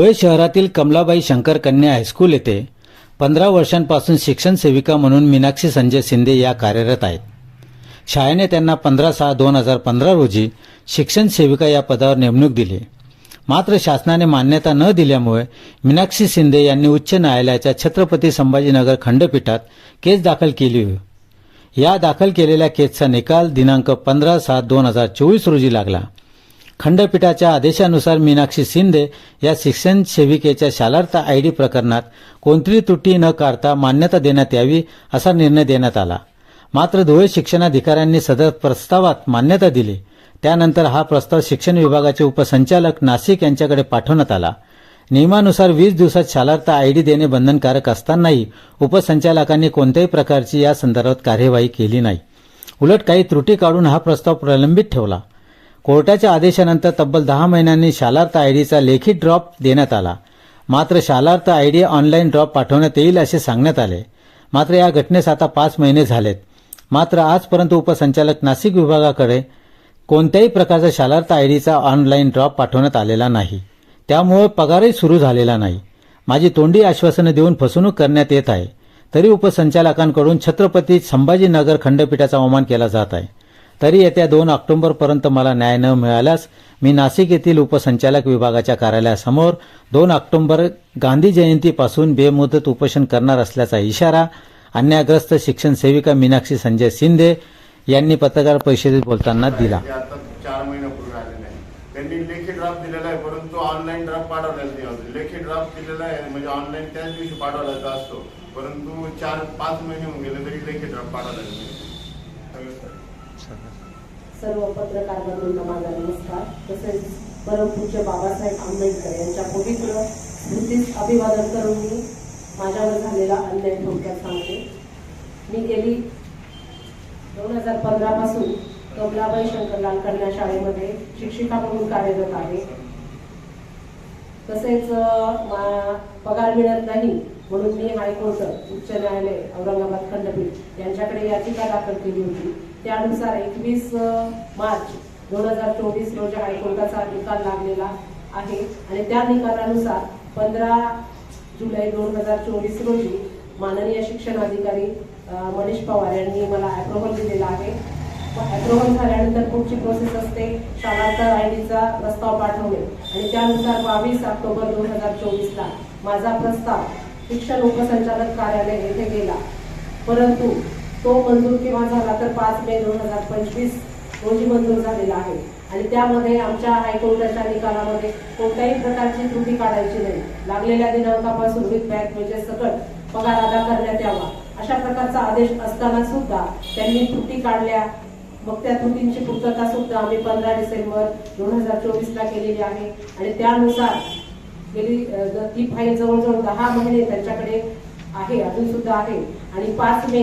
धुळे शहरातील कमलाबाई शंकर कन्या हायस्कूल येथे पंधरा वर्षांपासून शिक्षण सेविका म्हणून मीनाक्षी संजय शिंदे या कार्यरत आहेत. शाळेने त्यांना पंधरा सहा दोन हजार पंधरा रोजी शिक्षण सेविका या पदावर नेमणूक दिली. मात्र शासनाने मान्यता न दिल्यामुळे मीनाक्षी शिंदे यांनी उच्च न्यायालयाच्या छत्रपती संभाजीनगर खंडपीठात केस दाखल केली. होती या दाखल केलेल्या केसचा निकाल दिनांक पंधरा सात दोन हजार चोवीस रोजी लागला. खंडपीठाच्या आदेशानुसार मीनाक्षी शिंदे या शिक्षण सेविकेच्या शालार्थ आय डी प्रकरणात कोणतीही त्रुटी न काढता मान्यता देण्यात यावी असा निर्णय देण्यात आला. मात्र धुळे शिक्षणाधिकाऱ्यांनी सदर प्रस्तावात मान्यता दिली. त्यानंतर हा प्रस्ताव शिक्षण विभागाचे उपसंचालक नाशिक यांच्याकडे पाठवण्यात आला. नियमानुसार वीस दिवसात शालार्थ आय डी देणे बंधनकारक असतानाही उपसंचालकांनी कोणत्याही प्रकारची या संदर्भात कार्यवाही केली नाही. उलट काही त्रुटी काढून हा प्रस्ताव प्रलंबित ठेवला. कोर्टाच्या आदेशानंतर तब्बल दहा महिन्यांनी शालार्थ आयडीचा लेखी ड्रॉप देण्यात आला. मात्र शालार्थ आयडी ऑनलाईन ड्रॉप पाठवण्यात येईल असे सांगण्यात आले. मात्र या घटनेस आता पाच महिने झालेत. मात्र आजपर्यंत उपसंचालक नाशिक विभागाकडे कोणत्याही प्रकारचा शालार्थ आयडीचा ऑनलाईन ड्रॉप पाठवण्यात आलेला नाही. त्यामुळे पगारही सुरू झालेला नाही. माझी तोंडी आश्वासनं देऊन फसवणूक करण्यात येत आहे. तरी उपसंचालकांकडून छत्रपती संभाजीनगर खंडपीठाचा अवमान केला जात आहे. तरी येत्या दोन ऑक्टोबरपर्यंत मला न्याय न मिळाल्यास मी नाशिक येथील उपसंचालक विभागाच्या कार्यालयासमोर दोन ऑक्टोबर गांधी जयंतीपासून बेमुदत उपोषण करणार असल्याचा इशारा अन्यायग्रस्त शिक्षण सेविका मीनाक्षी संजय शिंदे यांनी पत्रकार परिषदेत बोलताना दिला. चार महिन्यापूर्वी आलेले आहे त्यांनी लेखी ड्राफ्ट दिलेला आहे परंतु ऑनलाईन ड्राफ्ट पाठवलेला नाही लेखी ड्राफ्ट दिलेला आहे म्हणजे ऑनलाईन त्याच दिवशी पाठवलेला असतो. परंतु चार पाच महिने होऊन गेले तरी लेखी ड्राफ्ट पाठवलेला नाही. सर्व पत्रकार बंधूंना माझा नमस्कार. तसेच परमपूज्य बाबासाहेब आंबेडकर यांच्या पवित्र स्मृतीस अभिवादन करून मी माझ्यावर झालेला अन्याय थोडक्यात सांगते. मी गेली दोन हजार पंधरा पासून कमलाबाई शंकरलाल कन्या शाळेमध्ये शिक्षिका म्हणून कार्यरत आहे. तसेच पगार मिळत नाही म्हणून मी हायकोर्ट उच्च न्यायालय औरंगाबाद खंडपीठ यांच्याकडे याचिका दाखल केली होती. त्यानुसार एकवीस मार्च दोन हजार चोवीस रोजी हायकोर्टाचा निकाल लागलेला आहे आणि त्या निकालानुसार पंधरा जुलै दोन हजार चोवीस रोजी माननीय शिक्षण अधिकारी मनीष पवार यांनी मला अप्रुव्हल दिलेला आहे. अप्रुव्हल झाल्यानंतर पुढची प्रोसेस असते. शाळांचा आयडीचा प्रस्ताव पाठवणे. आणि त्यानुसार बावीस ऑक्टोबर दोन हजार चोवीसला माझा प्रस्ताव शिक्षण उपसंचालक कार्यालय येथे गेला. परंतु तो मंजूर किंवा झाला तर पाच मे दोन हजार पंचवीस रोजी मंजूर झालेला आहे. आणि त्यामध्ये आमच्या हायकोर्टाच्या निकालामध्ये कोणत्याही प्रकारची त्रुटी काढायची नाही. लागलेल्या दिनांकापासून विथ बँक म्हणजे सकट पगार अदा करण्यात यावा. अशा प्रकारचा आदेश असताना सुद्धा त्यांनी त्रुटी काढल्या. मग त्या त्रुटींची पूर्तता सुद्धा आम्ही पंधरा डिसेंबर दोन हजार चोवीसला केलेली आहे. आणि त्यानुसार गेली ती फाईल जवळजवळ दहा महिने त्यांच्याकडे आहे अजून सुद्धा आहे. आणि पाच मे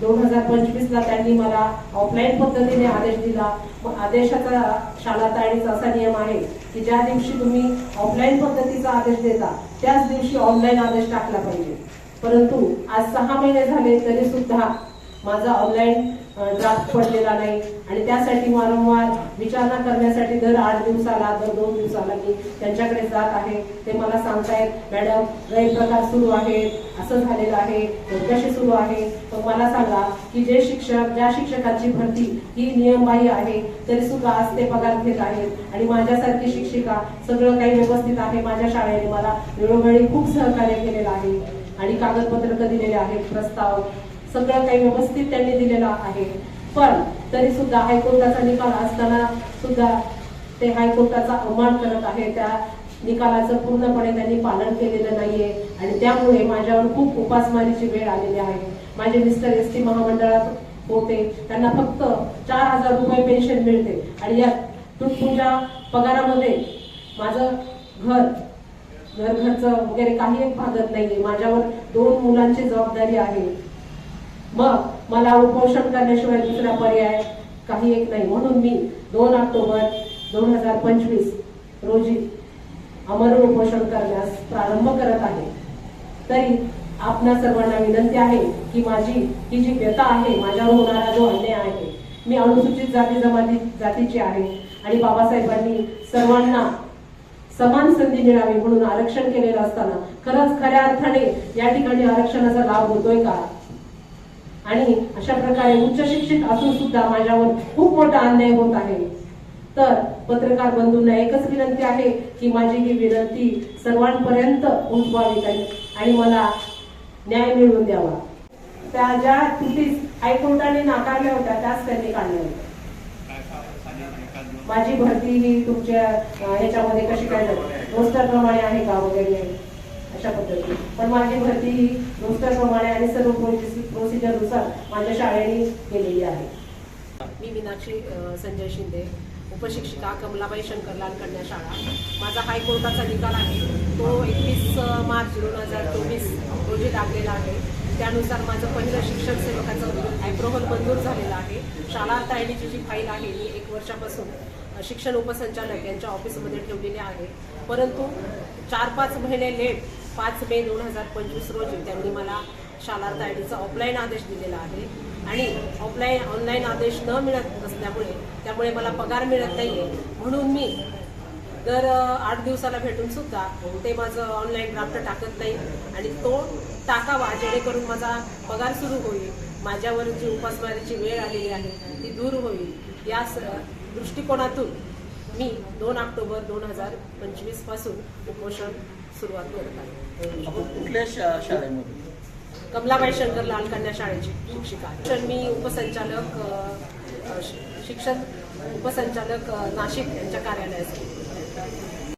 दोन हजार पंचवीसला त्यांनी मला ऑफलाईन पद्धतीने आदेश दिला. मग आदेशाचा शाळा ताळीचा असा नियम आहे की ज्या दिवशी तुम्ही ऑफलाईन पद्धतीचा आदेश देता त्याच दिवशी ऑनलाईन आदेश टाकला पाहिजे. परंतु आज सहा महिने झाले तरी सुद्धा माझा ऑनलाईन ड्राफ्ट पडलेला नाही. आणि त्यासाठी वारंवार विचारणा करण्यासाठी दर आठ दिवसाला दर दोन दिवसाला मी त्यांच्याकडे जात आहे. ते मला सांगतायत मॅडम गैरप्रकार सुरू आहेत. असं झालेलं आहे. चौकशी सुरू आहे. तर मला सांगा की जे शिक्षक ज्या शिक्षकाची भरती ही नियमबाह्य आहे तरी सुद्धा आज ते पगार घेत आहेत. आणि माझ्यासारखी शिक्षिका सगळं काही व्यवस्थित आहे. माझ्या शाळेने मला वेळोवेळी खूप सहकार्य केलेलं आहे. आणि कागदपत्र दिलेले आहेत प्रस्ताव. सगळं काही व्यवस्थित त्यांनी दिलेलं आहे. पण तरी सुद्धा हायकोर्टाचा निकाल असताना सुद्धा ते हायकोर्टाचा अवमान करत आहे. त्या निकालाचं पूर्णपणे त्यांनी पालन केलेलं नाहीये. आणि त्यामुळे माझ्यावर खूप उपासमारीची वेळ आलेली आहे. माझे मिस्टर एस टी महामंडळात होते. त्यांना फक्त चार हजार रुपये पेन्शन मिळते. आणि या तुटपुंजा पगारामध्ये माझं घर घर घरचं वगैरे काही एक भागत नाहीये. माझ्यावर दोन मुलांची जबाबदारी आहे. मग मला उपोषण करण्याशिवाय दुसरा पर्याय काही एक नाही. म्हणून मी दोन ऑक्टोबर दोन हजार पंचवीस रोजी अमर उपोषण करण्यास प्रारंभ करत आहे. तरी आपणा सर्वांना विनंती आहे की माझी ही जी व्यथा आहे माझ्यावर होणारा जो अन्याय आहे मी अनुसूचित जाती जमाती जातीची आहे आणि बाबासाहेबांनी सर्वांना समान संधी मिळावी म्हणून आरक्षण केलेलं असताना खरंच खऱ्या अर्थाने या ठिकाणी आरक्षणाचा लाभ होतोय का? आणि अशा प्रकारे उच्च शिक्षित असून सुद्धा माझ्यावर खूप मोठा अन्याय होत आहे. तर पत्रकार बंधूंना एकच विनंती आहे की माझी ही विनंती सर्वांपर्यंत पोहोचवावी ताई आणि मला न्याय मिळवून द्यावा. त्या ज्या त्रुटी हायकोर्टाने नाकारल्या होत्या त्याच त्यांनी काढल्या होत्या. माझी भरती ही तुमच्या ह्याच्यामध्ये कशी काय रोस्टर प्रमाणे आहे का वगैरे? अशा पद्धतीने पण माझी भरती ही रोस्टर आणि सर्व प्रोसिजरनुसार माझ्या शाळेने केलेली आहे. मी मीनाक्षी संजय शिंदे उपशिक्षिका कमलाबाई शंकरलाल कन्या शाळा माझा हायकोर्टाचा निकाल आहे. तो एकवीस मार्च दोन हजार चोवीस रोजी लागलेला आहे. त्यानुसार माझं पहिलं शिक्षण सेवकाचं ॲप्रोव्हल मंजूर झालेलं आहे. शाळा तायडीची जी फाईल आहे ही एक वर्षापासून शिक्षण उपसंचालक यांच्या ऑफिसमध्ये ठेवलेली आहे. परंतु चार पाच महिने लेट पाच मे दोन हजार पंचवीस रोजी त्यांनी मला शालार्थ आय डीचा ऑफलाईन आदेश दिलेला आहे. आणि ऑफलाईन ऑनलाईन आदेश न मिळत असल्यामुळे त्यामुळे मला पगार मिळत नाहीये. म्हणून मी दर आठ दिवसाला भेटून सुद्धा ते माझं ऑनलाईन ड्राफ्ट टाकत नाही. आणि तो टाकावा जेणेकरून माझा पगार सुरू होईल. माझ्यावर जी उपासमारीची वेळ आलेली आहे ती दूर होईल. या स- दृष्टिकोनातून मी दोन ऑक्टोबर दोन हजार पंचवीसपासून उपोषण सुरुवात करत आहे. कुठल्या शाळेमध्ये? कमलाबाई शंकर लाल कन्या शाळेची शिक्षिका तर मी उपसंचालक शिक्षण उपसंचालक नाशिक यांच्या कार्यालयाचे